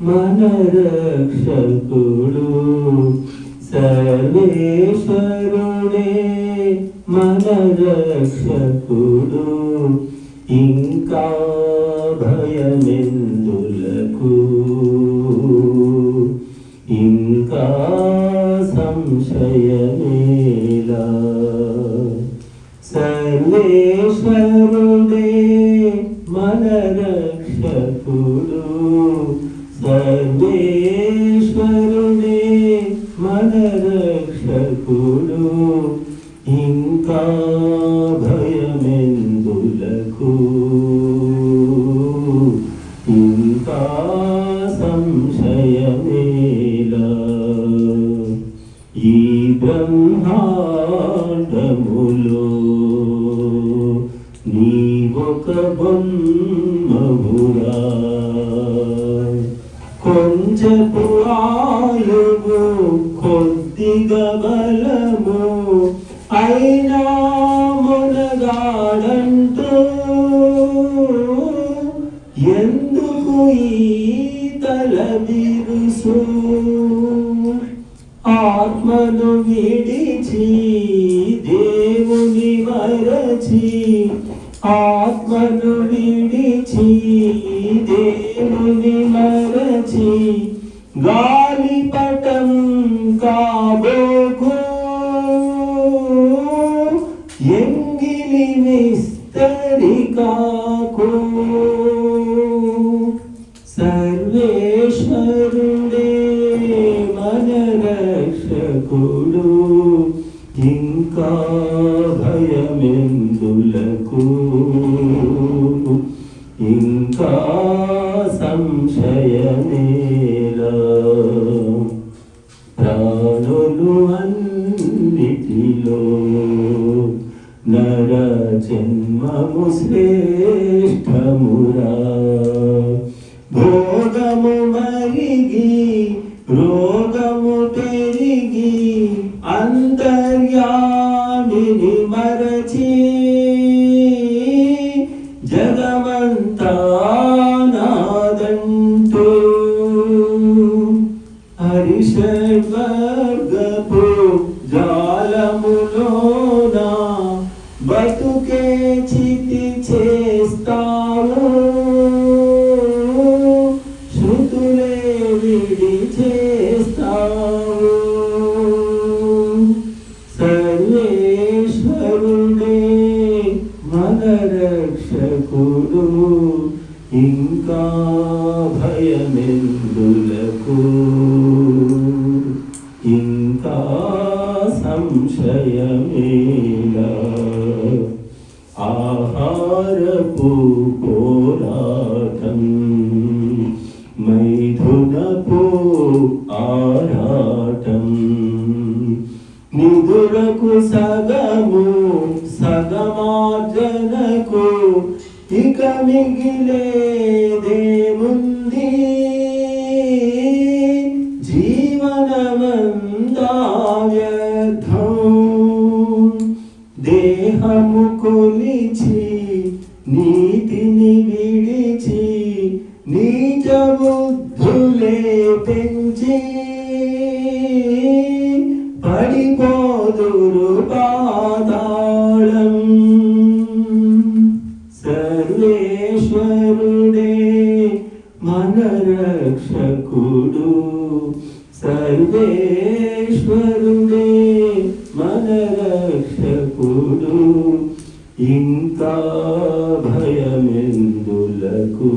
మన రక్షకుడు సర్వేశ్వరుడే మన రక్షకుడు ఇంకా భయమెందులకు? ఇంకా సంశయమేలా? సర్వేశ్వరుడే మన రక్ష రక్షకుడు సర్వేశ్వరుడే మన రక్షకుడు ఇంకా భయమెందులకు? ఇంకా సంశయమేలా? ఈ బ్రహ్మాండములో నీవొక బొమ్మ కొంచెపు ఆయువు కొద్దిగా బలము అయినా మునగాడంటూ ఎందుకు ఈ తల బిరుసు ఆత్మను విడిచి దేవుని మరచి ఆత్మను గాలిపటం కాబోకు. ఎంగిలి విస్తరికాకు సర్వేశ్వరుడే మన రక్షకుడు. ఇంకా భయమెందులకు? ఇంకా సంశయ జన్మము శ్రేష్టమురా భోగము మరిగి రోగము పెరిగి అంతర్యామిని మరచి జగమంతా సర్వేశ్వరుడే మన రక్షకుడు ఇంకా భయమెందులకు? ఇంకా సంశయమేలా? ఆహారపు పోరాటం మైథునపు ఆరాటం నిదుర నిధులకు సగము సగమార్జనకు ఇక మిగిలేదేముంది? జీవనమందావ్యర్థం. దేహము కొలిచి నీ సర్వేశ్వరుడే మన రక్షకుడు సర్వేశ్వరుడే మన రక్షకుడు ఇంకా భయమెందులకు?